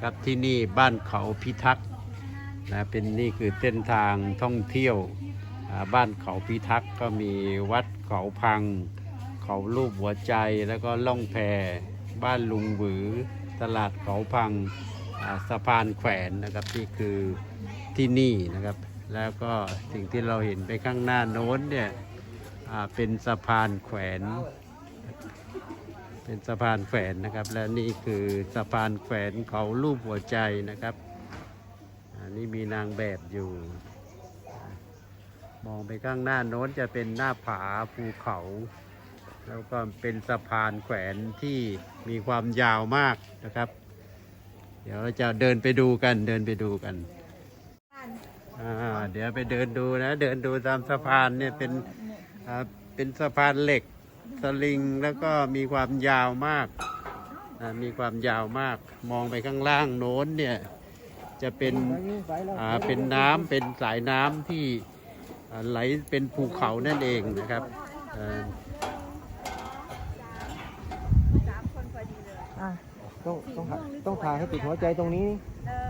นะครับที่นี่บ้านเขาพิทักษ์นะเป็นนี่คือเส้นทางท่องเที่ยวบ้านเขาพิทักษ์ก็มีวัดเขาพัง เขารูปหัวใจแล้วก็ล่องแพบ้านลุงหวือตลาดเขาพังสะพานแขวนนะครับนี่คือที่นี่นะครับ แล้วก็สิ่งที่เราเห็นไปข้างหน้าโน้นเนี่ยเป็นสะพานแขวน เป็นสะพานแขวนนะครับ และนี่คือสะพานแขวนเขารูปหัวใจนะครับ อันนี้มีนางแบบอยู่ มองไปข้างหน้าโน้นจะเป็นหน้าผาภูเขา แล้วก็เป็นสะพานแขวนที่มีความยาวมากนะครับ เดี๋ยวเราจะเดินไปดูกันเดินไปดูกันเดี๋ยวไปเดินดูนะ เดินดูตามสะพานเนี่ยเป็นเป็นสะพานเหล็ก สลิงแล้วก็มีความยาวมากอ่ามีความยาวมาก มองไปข้างล่างโน้นเนี่ย จะเป็นอ่าเป็นน้ำเป็นสายน้ำที่อ่าไหลเป็นภูเขานั่นเองนะครับอ่าอะต้องต้องถ่ายต้องถ่ายให้ติดหัวใจตรงนี้หนึ่ง